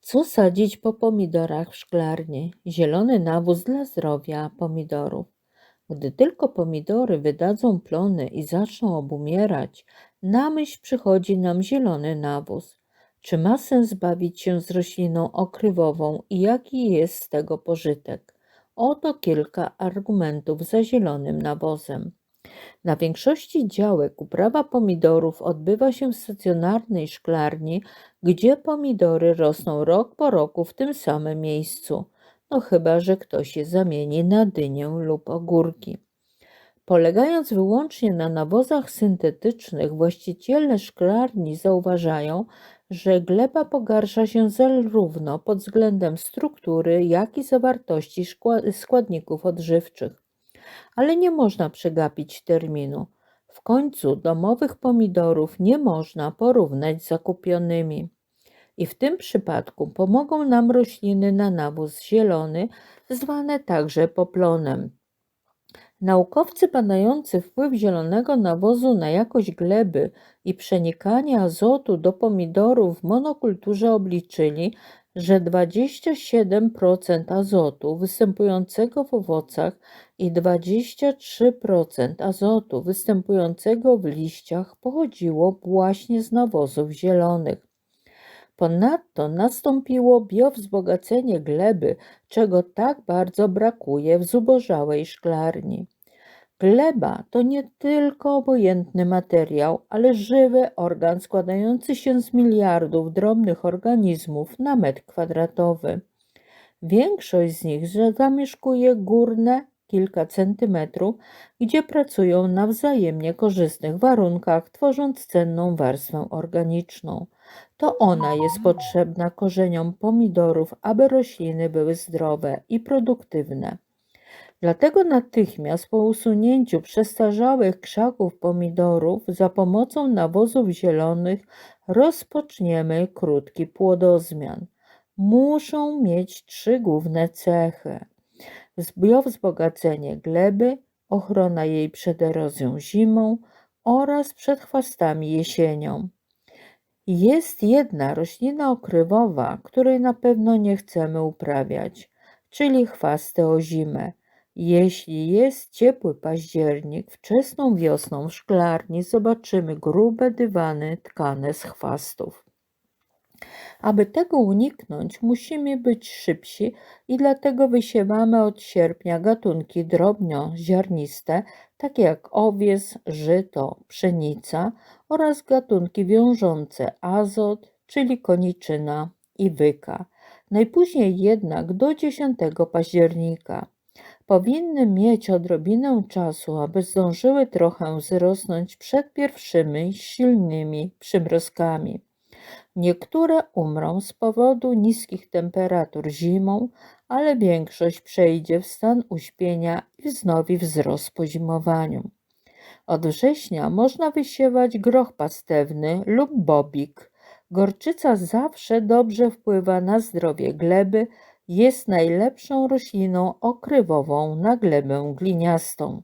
Co sadzić po pomidorach w szklarni? Zielony nawóz dla zdrowia pomidorów. Gdy tylko pomidory wydadzą plony i zaczną obumierać, na myśl przychodzi nam zielony nawóz. Czy ma sens bawić się z rośliną okrywową i jaki jest z tego pożytek? Oto kilka argumentów za zielonym nawozem. Na większości działek uprawa pomidorów odbywa się w stacjonarnej szklarni, gdzie pomidory rosną rok po roku w tym samym miejscu. No chyba, że ktoś je zamieni na dynię lub ogórki. Polegając wyłącznie na nawozach syntetycznych, właściciele szklarni zauważają, że gleba pogarsza się zarówno pod względem struktury, jak i zawartości składników odżywczych ale nie można przegapić terminu. W końcu domowych pomidorów nie można porównać z zakupionymi. I w tym przypadku pomogą nam rośliny na nawóz zielony, zwane także poplonem. Naukowcy badający wpływ zielonego nawozu na jakość gleby i przenikanie azotu do pomidorów w monokulturze obliczyli, że 27% azotu występującego w owocach i 23% azotu występującego w liściach pochodziło właśnie z nawozów zielonych. Ponadto nastąpiło biowzbogacenie gleby, czego tak bardzo brakuje w zubożałej szklarni. Gleba to nie tylko obojętny materiał, ale żywy organ składający się z miliardów drobnych organizmów na metr kwadratowy. Większość z nich zamieszkuje górne kilka centymetrów, gdzie pracują na wzajemnie korzystnych warunkach, tworząc cenną warstwę organiczną. To ona jest potrzebna korzeniom pomidorów, aby rośliny były zdrowe i produktywne. Dlatego natychmiast po usunięciu przestarzałych krzaków pomidorów za pomocą nawozów zielonych rozpoczniemy krótki płodozmian. Muszą mieć trzy główne cechy: biowzbogacenie gleby, ochrona jej przed erozją zimą oraz przed chwastami jesienią. Jest jedna roślina okrywowa, której na pewno nie chcemy uprawiać, czyli chwasty ozime. Jeśli jest ciepły październik, wczesną wiosną w szklarni zobaczymy grube dywany tkane z chwastów. Aby tego uniknąć, musimy być szybsi i dlatego wysiewamy od sierpnia gatunki drobnoziarniste, takie jak owies, żyto, pszenica oraz gatunki wiążące azot, czyli koniczyna i wyka. Najpóźniej jednak do 10 października powinny mieć odrobinę czasu, aby zdążyły trochę wzrosnąć przed pierwszymi silnymi przymrozkami. Niektóre umrą z powodu niskich temperatur zimą, ale większość przejdzie w stan uśpienia i wznowi wzrost po zimowaniu. Od września można wysiewać groch pastewny lub bobik. Gorczyca zawsze dobrze wpływa na zdrowie gleby, jest najlepszą rośliną okrywową na glebę gliniastą.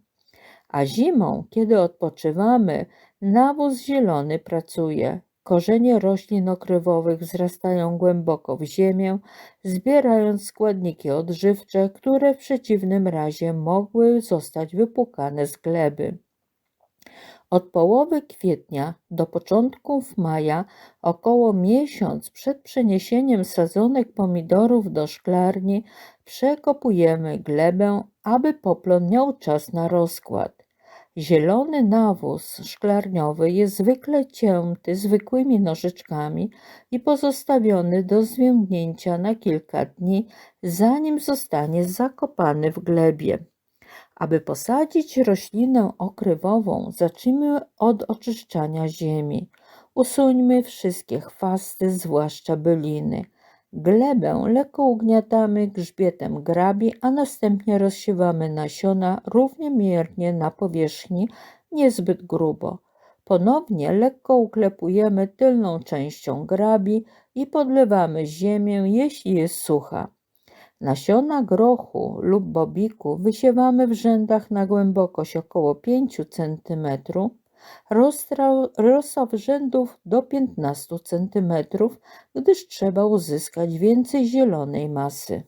A zimą, kiedy odpoczywamy, nawóz zielony pracuje. Korzenie roślin okrywowych wzrastają głęboko w ziemię, zbierając składniki odżywcze, które w przeciwnym razie mogły zostać wypłukane z gleby. Od połowy kwietnia do początków maja, około miesiąc przed przeniesieniem sadzonek pomidorów do szklarni, przekopujemy glebę, aby poplon miał czas na rozkład. Zielony nawóz szklarniowy jest zwykle cięty zwykłymi nożyczkami i pozostawiony do zwiędnięcia na kilka dni, zanim zostanie zakopany w glebie. Aby posadzić roślinę okrywową, zacznijmy od oczyszczania ziemi. Usuńmy wszystkie chwasty, zwłaszcza byliny. Glebę lekko ugniatamy grzbietem grabi, a następnie rozsiewamy nasiona równomiernie na powierzchni, niezbyt grubo. Ponownie lekko uklepujemy tylną częścią grabi i podlewamy ziemię, jeśli jest sucha. Nasiona grochu lub bobiku wysiewamy w rzędach na głębokość około 5 cm, rozstaw rzędów do 15 cm, gdyż trzeba uzyskać więcej zielonej masy.